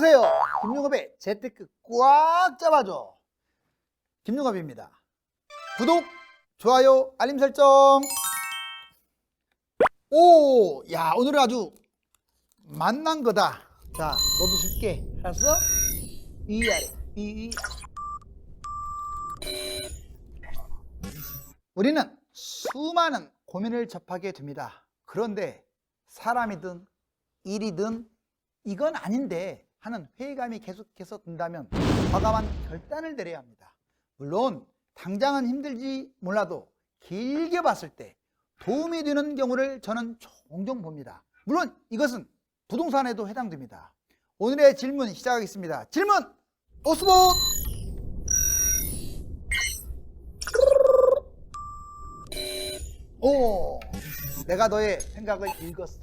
안녕하세요. 김용업의 재테크 꽉 잡아줘. 김용업입니다. 구독, 좋아요, 알림 설정. 오, 야, 오늘은 아주 만난 거다. 자, 너도 줄게. 알았어? 이 아래, 이, 이. 우리는 수많은 고민을 접하게 됩니다. 그런데 사람이든 일이든 이건 아닌데 하는 회의감이 계속해서 든다면 과감한 결단을 내려야 합니다. 물론 당장은 힘들지 몰라도 길게 봤을 때 도움이 되는 경우를 저는 종종 봅니다. 물론 이것은 부동산에도 해당됩니다. 오늘의 질문 시작하겠습니다. 질문! 오스봇! 오, 내가 너의 생각을 읽었어.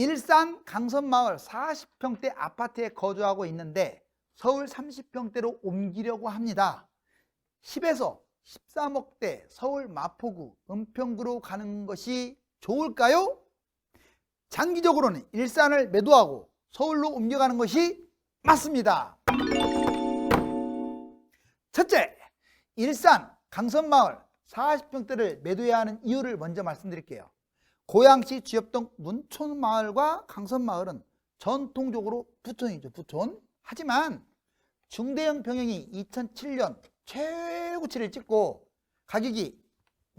일산 강선마을 40평대 아파트에 거주하고 있는데 서울 30평대로 옮기려고 합니다. 10에서 13억대 서울 마포구 은평구로 가는 것이 좋을까요? 장기적으로는 일산을 매도하고 서울로 옮겨가는 것이 맞습니다. 첫째, 일산 강선마을 40평대를 매도해야 하는 이유를 먼저 말씀드릴게요. 고양시 주엽동 문촌마을과 강선마을은 전통적으로 부촌이죠, 부촌. 하지만 중대형 병행이 2007년 최고치를 찍고 가격이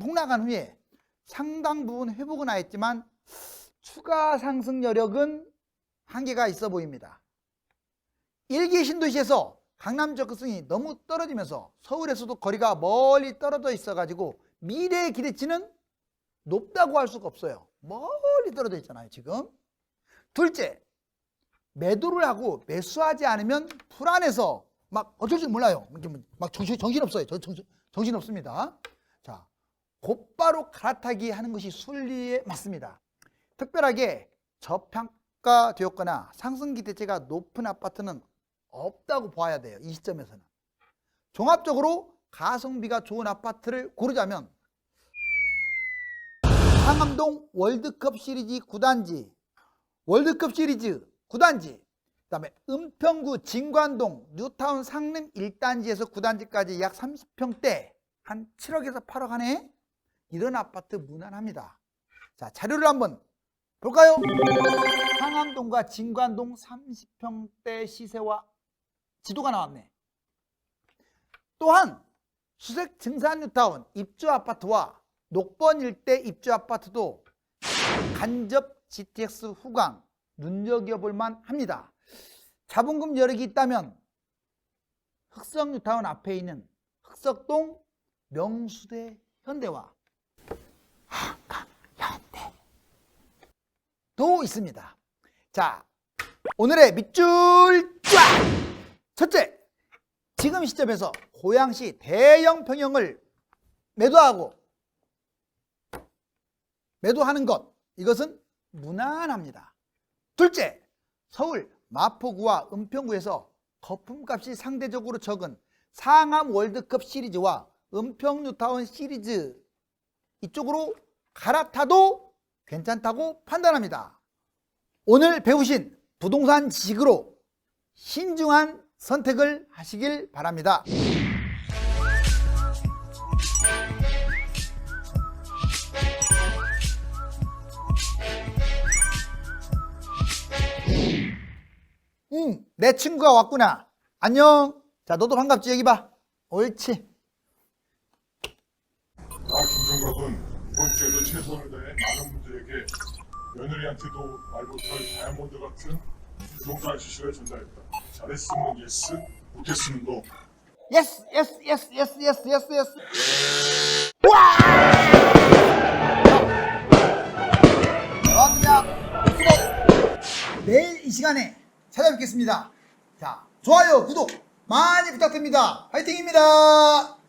폭락한 후에 상당 부분 회복은 하였지만 추가 상승 여력은 한계가 있어 보입니다. 일기 신도시에서 강남 접근성이 너무 떨어지면서 서울에서도 거리가 멀리 떨어져 있어 가지고 미래의 기대치는 높다고 할 수가 없어요. 멀리 떨어져 있잖아요, 지금. 둘째, 매도를 하고 매수하지 않으면 불안해서 막 어쩔 줄 몰라요. 이렇게 뭐막 정신, 정신 없어요. 저 정신, 정신 없습니다. 자, 곧바로 갈아타기 하는 것이 순리에 맞습니다. 특별하게 저평가되었거나 상승 기대치가 높은 아파트는 없다고 봐야 돼요. 이 시점에서는. 종합적으로 가성비가 좋은 아파트를 고르자면 상암동 월드컵 시리즈 9단지, 월드컵 시리즈 9단지, 그다음에 은평구 진관동 뉴타운 상림 1단지에서 9단지까지 약 30평대 한 7억에서 8억 하네. 이런 아파트 무난합니다. 자, 자료를 한번 볼까요? 상암동과 진관동 30평대 시세와 지도가 나왔네. 또한 수색 증산 뉴타운 입주 아파트와 녹번 일대 입주 아파트도 간접 GTX 후광 눈여겨볼 만 합니다. 자본금 여력이 있다면 흑석 뉴타운 앞에 있는 흑석동 명수대 현대와 한강 현대 도 있습니다. 자, 오늘의 밑줄 쫙! 첫째, 지금 시점에서 고양시 대형 평형을 매도하고 매도하는 것 이것은 무난합니다. 둘째, 서울 마포구와 은평구에서 거품값이 상대적으로 적은 상암 월드컵 시리즈와 은평 뉴타운 시리즈 이쪽으로 갈아타도 괜찮다고 판단합니다. 오늘 배우신 부동산 지식으로 신중한 선택을 하시길 바랍니다. 내 친구가 왔구나. 안녕. 자, 너도 반갑지? 여기 봐. 옳지. 나 김종갑은 이번 주에도 최선을 다해 많은 분들에게 며느리한테도 말 못할 다이아몬드 같은 부동산 지식을 전달했다. 잘했으면 예스, 못했으면 노. 예스, 예스, 예스, 예스, 예스, 예스, 예스. 와! 여러분들, 수고. 내일 이 시간에 찾아뵙겠습니다. 자, 좋아요, 구독 많이 부탁드립니다. 화이팅입니다.